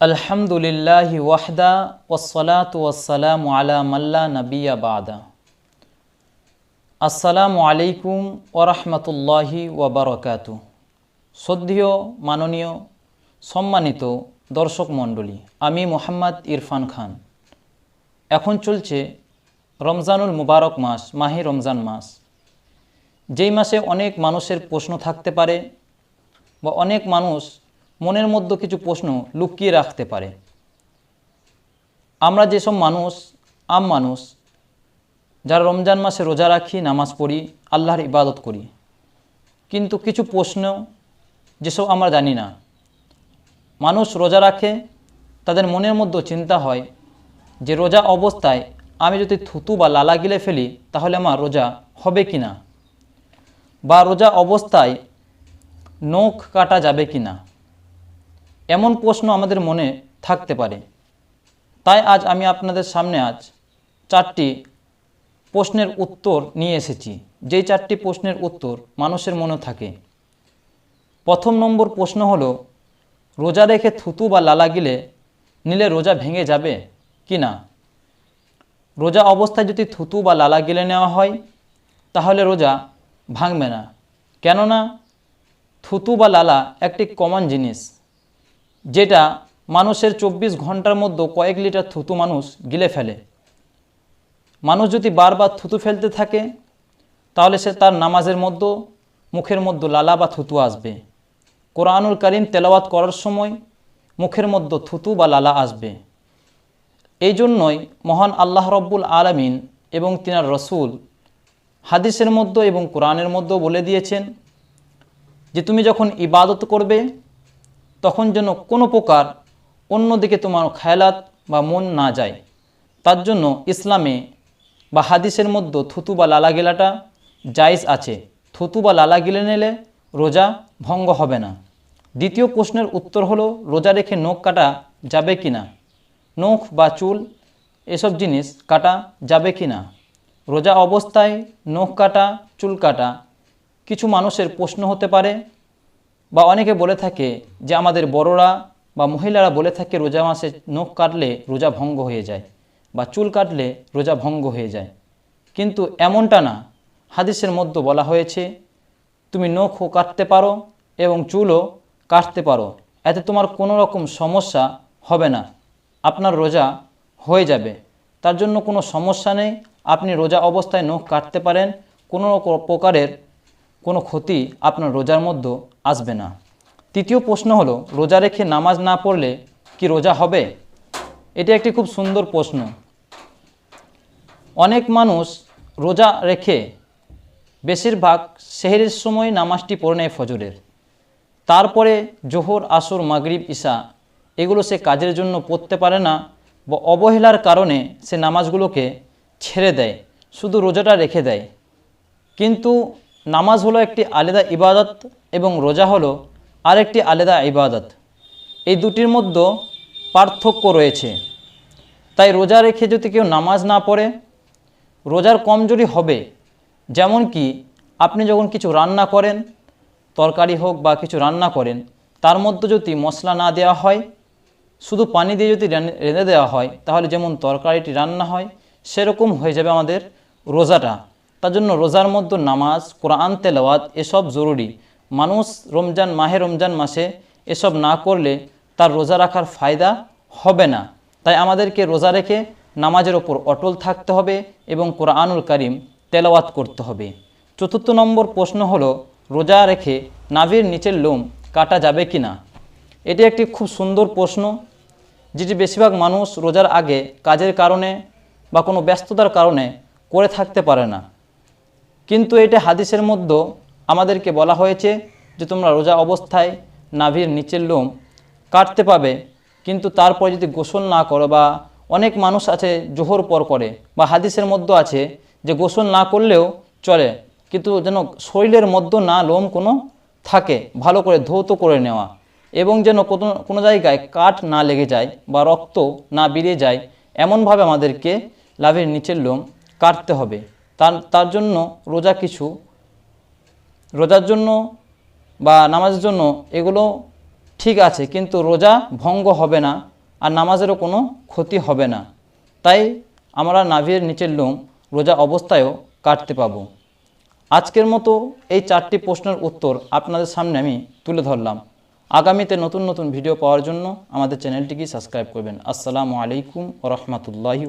আলহামদুলিল্লাহ ওয়াহদা ওসলাত ওয়াসালাম আলা মাল্লা নবিয়া বাদা। আসসালামু আলাইকুম ওরহমতুল্লাহি ওবরকাতু শ্রদ্ধেয়, মাননীয়, সম্মানিত দর্শক মণ্ডলী, আমি মোহাম্মদ ইরফান খান। এখন চলছে রমজানুল মুবারক মাস, মাহে রমজান মাস। যেই মাসে অনেক মানুষের প্রশ্ন থাকতে পারে বা অনেক মানুষ মনের মধ্যে কিছু প্রশ্ন লুকিয়ে রাখতে পারে। আমরা যেসব মানুষ, আম মানুষ, যারা রমজান মাসে রোজা রাখি, নামাজ পড়ি, আল্লাহর ইবাদত করি, কিন্তু কিছু প্রশ্ন যেসব আমরা জানি না। মানুষ রোজা রাখে, তাদের মনের মধ্যে চিন্তা হয় যে রোজা অবস্থায় আমি যদি থুতু বা লালা গিলে ফেলি, তাহলে আমার রোজা হবে কি না? বা রোজা অবস্থায় নখ কাটা যাবে কি না? এমন প্রশ্ন আমাদের মনে থাকতে পারে। তাই আজ আমি আপনাদের সামনে আজ চারটি প্রশ্নের উত্তর নিয়ে এসেছি। যেই চারটি প্রশ্নের উত্তর মানুষের মনে থাকে। প্রথম নম্বর প্রশ্ন হল, রোজা রেখে থুতু বা লালা গিলে নিলে রোজা ভেঙে যাবে কি না? রোজা অবস্থায় যদি থুতু বা লালা গিলে নেওয়া হয়, তাহলে রোজা ভাঙবে না। কেননা, থুতু বা লালা একটি কমন জিনিস। যেটা মানুষের চব্বিশ ঘণ্টার মধ্যে কয়েক লিটার থুতু মানুষ গিলে ফেলে। মানুষ যদি বারবার থুতু ফেলতে থাকে, তাহলে সে তার নামাজের মধ্যে, মুখের মধ্যে লালা বা থুতু আসবে। কোরআনুল করিম তেলাওয়াত করার সময় মুখের মধ্যে থুতু বা লালা আসবে। এই জন্যই মহান আল্লাহ রব্বুল আলমিন এবং তিনার রসুল হাদিসের মধ্যে এবং কোরআনের মধ্যেও বলে দিয়েছেন যে, তুমি যখন ইবাদত করবে তখন যেন কোনো প্রকার অন্যদিকে তোমার খেয়ালাত বা মন না যায়। তার জন্য ইসলামে বা হাদিসের মধ্যে থুতু বা লালা গেলাটা জায়জ আছে। থুতু বা লালা গিলে নিলে রোজা ভঙ্গ হবে না। দ্বিতীয় প্রশ্নের উত্তর হলো, রোজা রেখে নখ কাটা যাবে কি না? নখ বা চুল, এসব জিনিস কাটা যাবে কি না? রোজা অবস্থায় নখ কাটা, চুল কাটা কিছু মানুষের প্রশ্ন হতে পারে বা অনেকে বলে থাকে যে আমাদের বড়রা বা মহিলারা বলে থাকে রোজা মাসে নখ কাটলে রোজা ভঙ্গ হয়ে যায় বা চুল কাটলে রোজা ভঙ্গ হয়ে যায়। কিন্তু এমনটা না। হাদিসের মধ্যে বলা হয়েছে, তুমি নখও কাটতে পারো এবং চুলও কাটতে পারো। এতে তোমার কোনো রকম সমস্যা হবে না। আপনার রোজা হয়ে যাবে। তার জন্য কোনো সমস্যা নেই। আপনি রোজা অবস্থায় নখ কাটতে পারেন। কোনো প্রকারের কোনো ক্ষতি আপনার রোজার মধ্যে আসবে না। তৃতীয় প্রশ্ন হলো, রোজা রেখে নামাজ না পড়লে কি রোজা হবে? এটি একটি খুব সুন্দর প্রশ্ন। অনেক মানুষ রোজা রেখে বেশিরভাগ সেহেরের সময় নামাজটি পড়ে নেয় ফজরের। তারপরে জোহর, আসর, মাগরিব ঈশা এগুলো সে কাজের জন্য পড়তে পারে না বা অবহেলার কারণে সে নামাজগুলোকে ছেড়ে দেয়, শুধু রোজাটা রেখে দেয়। কিন্তু নামাজ হলো একটি আলাদা ইবাদত এবং রোজা হলো আরেকটি আলাদা ইবাদত। এই দুটির মধ্যে পার্থক্য রয়েছে। তাই রোজা রেখে যদি কেউ নামাজ না পড়ে, রোজার কমজোরি হবে, যেমন কি আপনি যখন কিছু রান্না করেন, তরকারি হোক বা কিছু রান্না করেন, তার মধ্যে যদি মশলা না দেওয়া হয়, শুধু পানি দিয়ে যদি রেঁধে দেওয়া হয়, তাহলে যেমন তরকারিটি রান্না হয়, সেরকম হয়ে যাবে আমাদের রোজাটা। তার জন্য রোজার মধ্যে নামাজ, কোরআন, তেলাওয়াত এসব জরুরি। মানুষ রমজান মাহে রমজান মাসে এসব না করলে তার রোজা রাখার ফায়দা হবে না। তাই আমাদেরকে রোজা রেখে নামাজের ওপর অটল থাকতে হবে এবং কোরআনুল করিম তেলাওয়াত করতে হবে। চতুর্থ নম্বর প্রশ্ন হলো, রোজা রেখে নাভির নিচের লোম কাটা যাবে কি না এটি একটি খুব সুন্দর প্রশ্ন, যেটি বেশিরভাগ মানুষ রোজার আগে কাজের কারণে বা কোনো ব্যস্ততার কারণে করে থাকতে পারে না। কিন্তু এটা হাদিসের মধ্যে আমাদেরকে বলা হয়েছে যে তোমরা রোজা অবস্থায় নাভির নিচের লোম কাটতে পাবে কিন্তু তারপরে যদি গোসল না করো বা অনেক মানুষ আছে জোহর পর করে, বা হাদিসের মধ্যে আছে যে গোসল না করলেও চলে, কিন্তু যেন শরীরের মধ্যে না লোম কোনো থাকে, ভালো করে ধৌত করে নেওয়া এবং যেন কোনো কোনো জায়গায় কাঠ না লেগে যায় বা রক্ত না বেরিয়ে যায়, এমনভাবে আমাদেরকে লাভের নিচের লোম কাটতে হবে। তার তার জন্য রোজা কিছু, রোজার জন্য বা নামাজের জন্য এগুলো ঠিক আছে, কিন্তু রোজা ভঙ্গ হবে না আর নামাজেরও কোনো ক্ষতি হবে না। তাই আমরা নাভির নিচের লোম রোজা অবস্থায়ও কাটতে পাবো। আজকের মতো এই চারটি প্রশ্নের উত্তর আপনাদের সামনে আমি তুলে ধরলাম। আগামীতে নতুন নতুন ভিডিও পাওয়ার জন্য আমাদের চ্যানেলটিকে সাবস্ক্রাইব করবেন। আসসালামু আলাইকুম ও রহমতুল্লাহি